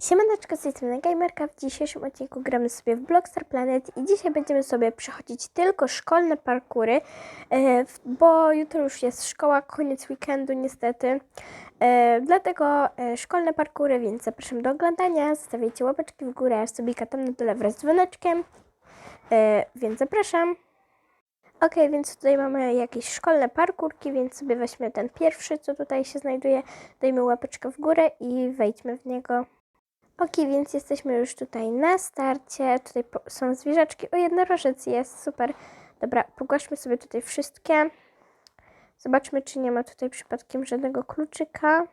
Siemaneczko, z tej strony Gamerka. W dzisiejszym odcinku gramy sobie w Blockstar Planet i dzisiaj będziemy sobie przechodzić tylko szkolne parkury, e, bo jutro już jest szkoła, koniec weekendu niestety. E, dlatego e, szkolne parkury, więc zapraszam do oglądania. Zostawiajcie łapeczki w górę, subika tam na dole wraz z dzwoneczkiem. Więc zapraszam. Ok, więc tutaj mamy jakieś szkolne parkurki, więc sobie weźmy ten pierwszy, co tutaj się znajduje. Dajmy łapeczkę w górę i wejdźmy w niego. Ok, więc jesteśmy już tutaj na starcie. Tutaj są zwierzaczki. O, jednorożec jest, super. Dobra, pogłaśmy sobie tutaj wszystkie. Zobaczmy, czy nie ma tutaj przypadkiem żadnego kluczyka.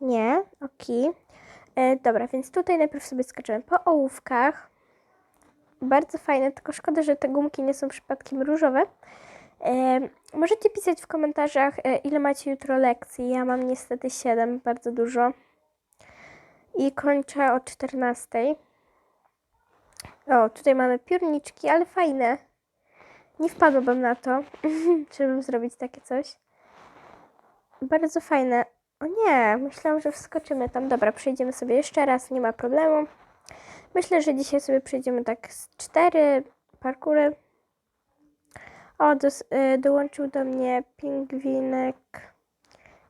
Nie, ok. E, dobra, więc tutaj najpierw sobie skaczemy po ołówkach. Bardzo fajne, tylko szkoda, że te gumki nie są przypadkiem różowe. E, możecie pisać w komentarzach, e, ile macie jutro lekcji. Ja mam niestety 7, bardzo dużo i kończę o 14. O, tutaj mamy piórniczki, ale fajne. Nie wpadłabym na to, żeby zrobić takie coś. Bardzo fajne. O nie, myślałam, że wskoczymy tam. Dobra, przejdziemy sobie jeszcze raz, nie ma problemu. Myślę, że dzisiaj sobie przejdziemy tak z cztery parkury. O, dos, y, dołączył do mnie pingwinek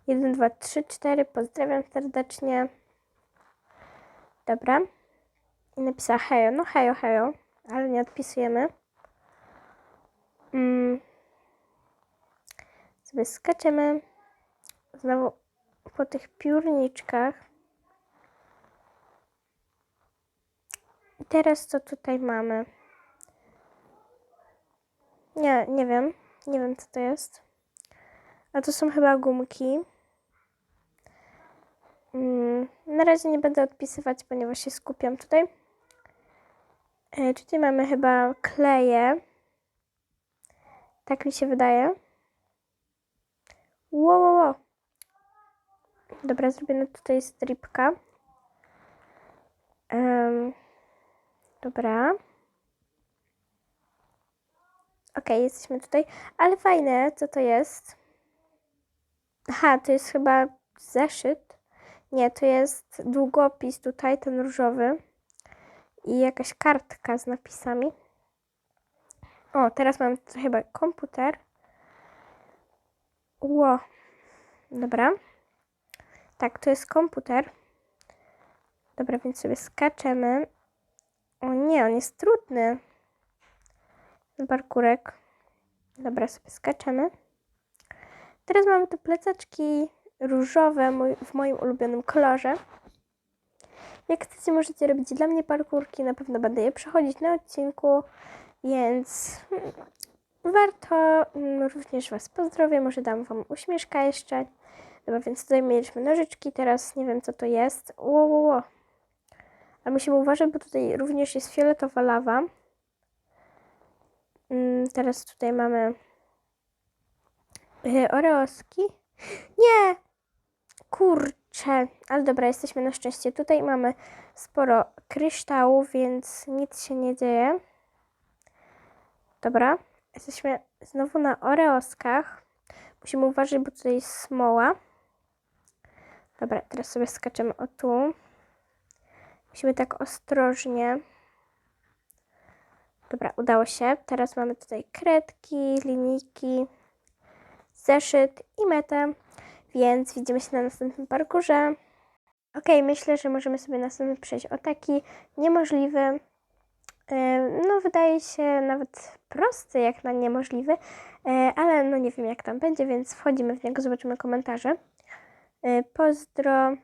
1, 2, 3, 4. Pozdrawiam serdecznie. Dobra. I napisała hejo. No hejo, hejo. Ale nie odpisujemy. Mm. Sobie skaczemy. Znowu po tych piórniczkach. I teraz co tutaj mamy? Nie, nie wiem. Nie wiem co to jest. A to są chyba gumki. Mm, na razie nie będę odpisywać, ponieważ się skupiam tutaj. E, tutaj mamy chyba kleje. Tak mi się wydaje. Wow, wow, wow. Dobra, zrobimy tutaj stripka. Em, dobra. Okej, jesteśmy tutaj. Ale fajne, co to jest? Aha, to jest chyba zeszyt. Nie, to jest długopis tutaj, ten różowy. I jakaś kartka z napisami. O, teraz mam chyba komputer. Ło. Dobra. Tak, to jest komputer. Dobra, więc sobie skaczemy. O nie, on jest trudny. Parkurek. Dobra, sobie skaczemy. Teraz mamy tu plecaczki różowe w moim ulubionym kolorze. Jak chcecie, możecie robić dla mnie parkurki. Na pewno będę je przechodzić na odcinku, więc mm, warto mm, również Was pozdrowię. Może dam Wam uśmieszka jeszcze. Dobra, więc tutaj mieliśmy nożyczki. Teraz nie wiem, co to jest. Ło, ło, ło. Ale musimy uważać, bo tutaj również jest fioletowa lawa. Mm, Teraz tutaj mamy yy, oreoski. Nie! Kurczę, ale dobra, jesteśmy na szczęście. Tutaj mamy sporo kryształów, więc nic się nie dzieje. Dobra, jesteśmy znowu na oreoskach. Musimy uważać, bo tutaj jest smoła. Dobra, teraz sobie skaczemy o tu. Musimy tak ostrożnie. Dobra, udało się. Teraz mamy tutaj kredki, linijki, zeszyt i metę. Więc widzimy się na następnym parkurze. Ok, myślę, że możemy sobie następny przejść o taki niemożliwy. e, No, wydaje się nawet prosty, jak na niemożliwy, e, ale no nie wiem, jak tam będzie, więc wchodzimy w niego, zobaczymy komentarze. E, Pozdro.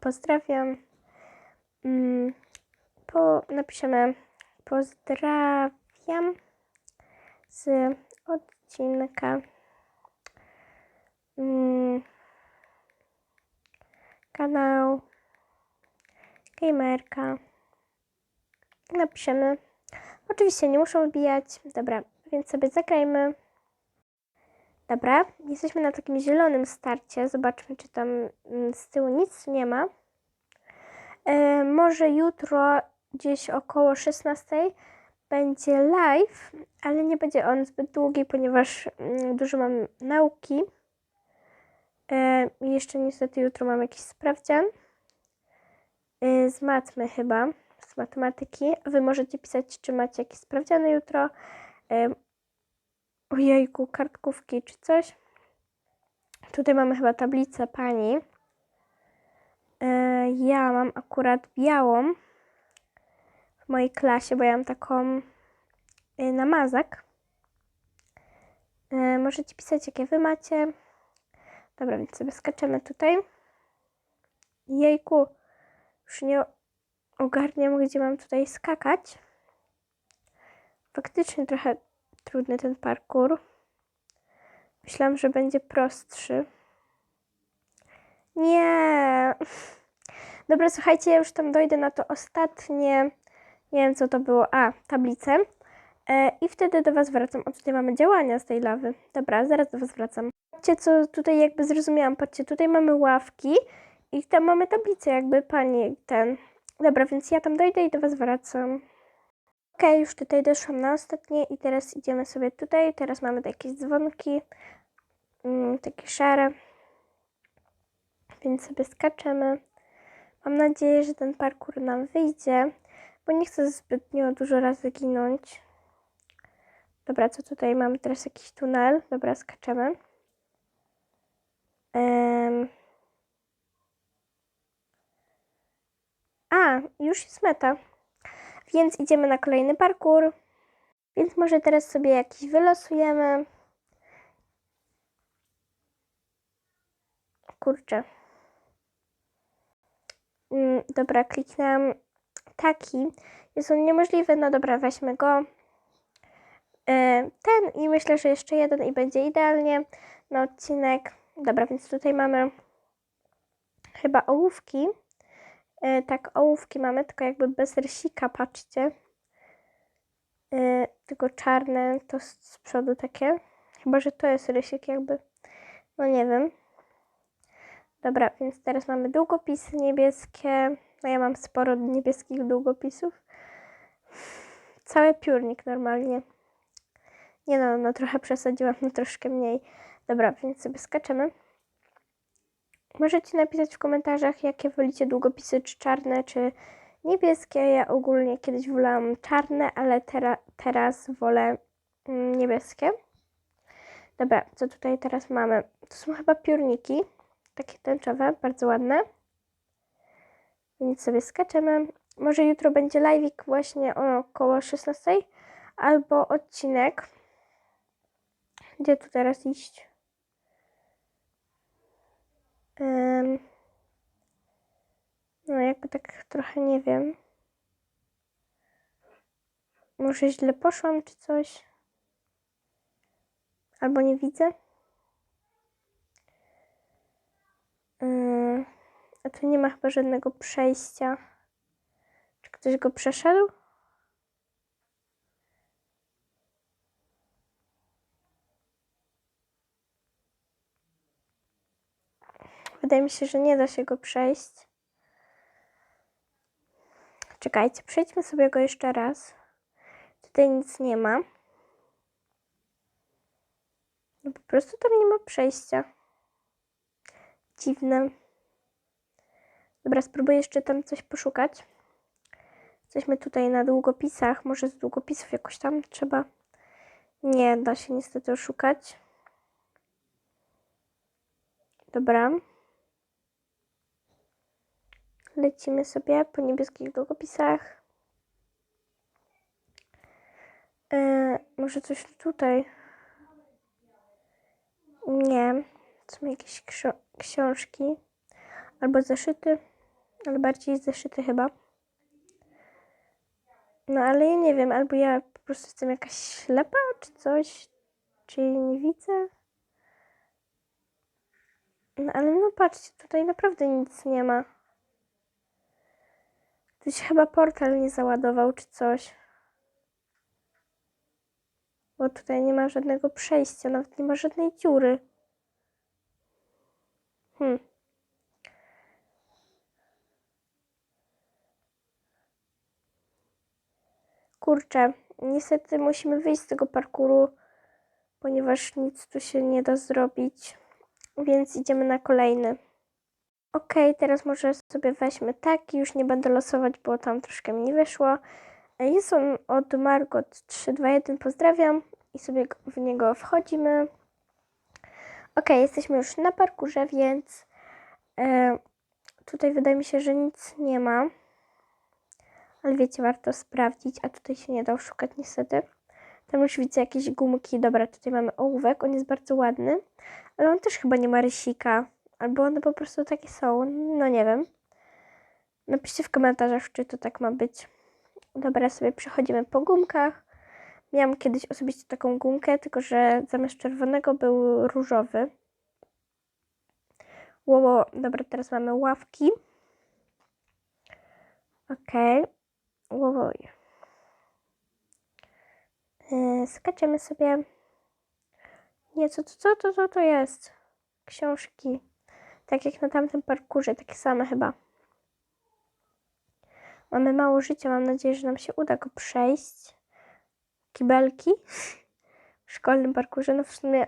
Pozdrawiam. Mm, Po, napiszemy pozdrawiam z odcinka mm, kanał Gamerka. Napiszemy. Oczywiście nie muszą wbijać. Dobra, więc sobie zagrajmy. Dobra, jesteśmy na takim zielonym starcie. Zobaczmy, czy tam mm, z tyłu nic nie ma. E, może jutro gdzieś około 16 będzie live, ale nie będzie on zbyt długi, ponieważ mm, dużo mam nauki. E, jeszcze niestety jutro mam jakiś sprawdzian. E, z matmy chyba, z matematyki. Wy możecie pisać, czy macie jakieś sprawdziany jutro. E, ojejku, kartkówki czy coś. Tutaj mamy chyba tablicę pani. Ja mam akurat białą w mojej klasie, bo ja mam taką e, na mazak. E, możecie pisać, jakie wy macie. Dobra, więc sobie skaczemy tutaj. Jejku, już nie ogarniam, gdzie mam tutaj skakać. Faktycznie trochę trudny ten parkour. Myślałam, że będzie prostszy. Nie. Dobra, słuchajcie, ja już tam dojdę na to ostatnie. Nie wiem, co to było. A, tablicę. E, I wtedy do Was wracam. O, tutaj mamy działania z tej lawy. Dobra, zaraz do Was wracam. Patrzcie, co tutaj jakby zrozumiałam. Patrzcie, tutaj mamy ławki i tam mamy tablicę, jakby pani ten. Dobra, więc ja tam dojdę i do Was wracam. Okej, już tutaj doszłam na ostatnie i teraz idziemy sobie tutaj. Teraz mamy jakieś dzwonki, mm, takie szare. Więc sobie skaczemy. Mam nadzieję, że ten parkour nam wyjdzie, bo nie chcę zbytnio dużo razy ginąć. Dobra, co tutaj mamy? Teraz jakiś tunel. Dobra, skaczemy. Em. A, już jest meta. Więc idziemy na kolejny parkour. Więc może teraz sobie jakiś wylosujemy. Kurczę. Mm, dobra, kliknęłam taki. Jest on niemożliwy. No dobra, weźmy go. E, Ten i myślę, że jeszcze jeden i będzie idealnie na odcinek. Dobra, więc tutaj mamy chyba ołówki. E, tak, ołówki mamy, tylko jakby bez rysika, patrzcie. E, tylko czarne, to z, z przodu takie. Chyba, że to jest rysik jakby. No nie wiem. Dobra, więc teraz mamy długopisy niebieskie. No ja mam sporo niebieskich długopisów. Cały piórnik normalnie. Nie no, no trochę przesadziłam, no troszkę mniej. Dobra, więc sobie skaczemy. Możecie napisać w komentarzach, jakie wolicie długopisy, czy czarne, czy niebieskie. Ja ogólnie kiedyś wolałam czarne, ale tera, teraz wolę mm, niebieskie. Dobra, co tutaj teraz mamy? To są chyba piórniki, takie tęczowe, bardzo ładne. Więc sobie skaczemy. Może jutro będzie live'ik właśnie około 16 albo odcinek. Gdzie tu teraz iść? Em, no, jakby tak trochę nie wiem. Może źle poszłam, czy coś? Albo nie widzę? Ym, a tu nie ma chyba żadnego przejścia. Czy ktoś go przeszedł? Wydaje mi się, że nie da się go przejść. Czekajcie, przejdźmy sobie go jeszcze raz. Tutaj nic nie ma. No po prostu tam nie ma przejścia. Dziwne. Dobra, spróbuję jeszcze tam coś poszukać. Jesteśmy tutaj na długopisach. Może z długopisów jakoś tam trzeba. Nie da się niestety oszukać. Dobra. Lecimy sobie po niebieskich długopisach. E, może coś tutaj? Nie. Są jakieś książki. Albo zeszyty. Ale bardziej zeszyty chyba. No ale ja nie wiem, albo ja po prostu jestem jakaś ślepa, czy coś, czy nie widzę. No ale no patrzcie, tutaj naprawdę nic nie ma. Ktoś chyba portal nie załadował, czy coś. Bo tutaj nie ma żadnego przejścia, nawet nie ma żadnej dziury. Hmm. Kurczę, niestety musimy wyjść z tego parkuru, ponieważ nic tu się nie da zrobić. więc idziemy na kolejny. Okej, teraz może sobie weźmy taki, już nie będę losować, bo tam troszkę mi nie wyszło. E, Jest on od Margot 321, pozdrawiam i sobie w niego wchodzimy. Okej, jesteśmy już na parkurze, więc e, tutaj wydaje mi się, że nic nie ma. Ale wiecie, warto sprawdzić, a tutaj się nie da szukać niestety. Tam już widzę jakieś gumki. Dobra, tutaj mamy ołówek, on jest bardzo ładny, ale on też chyba nie ma rysika. Albo one po prostu takie są, no nie wiem. Napiszcie w komentarzach, czy to tak ma być. Dobra, sobie przechodzimy po gumkach. Miałam kiedyś osobiście taką gumkę, tylko że zamiast czerwonego był różowy. Ło, dobra, teraz mamy ławki. Okej. Łowoj. Yy, skaczemy sobie. Nie, co, co, co, co, co to jest? Książki. Tak jak na tamtym parkurze, takie same chyba. Mamy mało życia, mam nadzieję, że nam się uda go przejść. Kibelki w szkolnym parkurze, no w sumie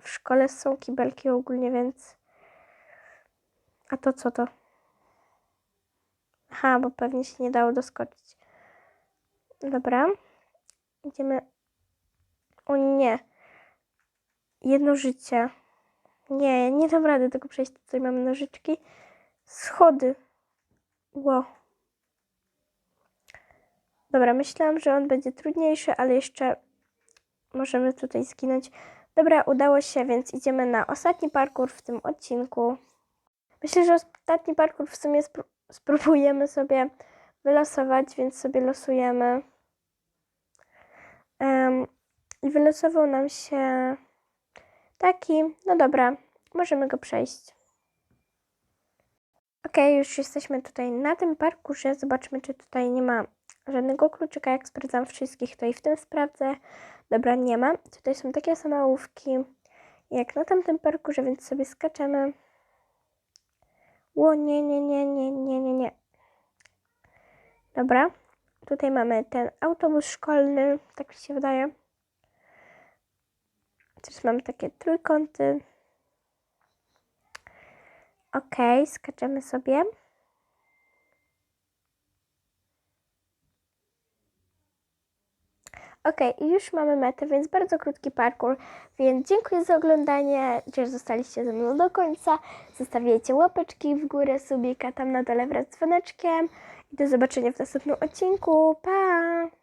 w szkole są kibelki ogólnie, więc... A to co to? Aha, bo pewnie się nie dało doskoczyć. Dobra. Idziemy... O nie. Jedno życie. Nie, nie dam rady tego przejść. Tutaj mamy nożyczki. Schody. Ło. Dobra, myślałam, że on będzie trudniejszy, ale jeszcze możemy tutaj zginąć. Dobra, udało się, więc idziemy na ostatni parkour w tym odcinku. Myślę, że ostatni parkour w sumie spró- spróbujemy sobie wylosować, więc sobie losujemy. Em, I wylosował nam się taki. No dobra, możemy go przejść. Ok, już jesteśmy tutaj na tym parkurze. Zobaczmy, czy tutaj nie ma żadnego kluczyka. Jak sprawdzam wszystkich, to i w tym sprawdzę. Dobra, nie ma. Tutaj są takie same ołówki jak na tamtym parkurze, więc sobie skaczemy. Ło, nie, nie, nie, nie, nie, nie, nie. Dobra. Tutaj mamy ten autobus szkolny, tak mi się wydaje. Też mamy takie trójkąty. Ok, skaczemy sobie. Ok, już mamy metę, więc bardzo krótki parkour. Więc dziękuję za oglądanie, że zostaliście ze mną do końca. Zostawiajcie łapeczki w górę, subika tam na dole wraz z dzwoneczkiem. I do zobaczenia w następnym odcinku. Pa!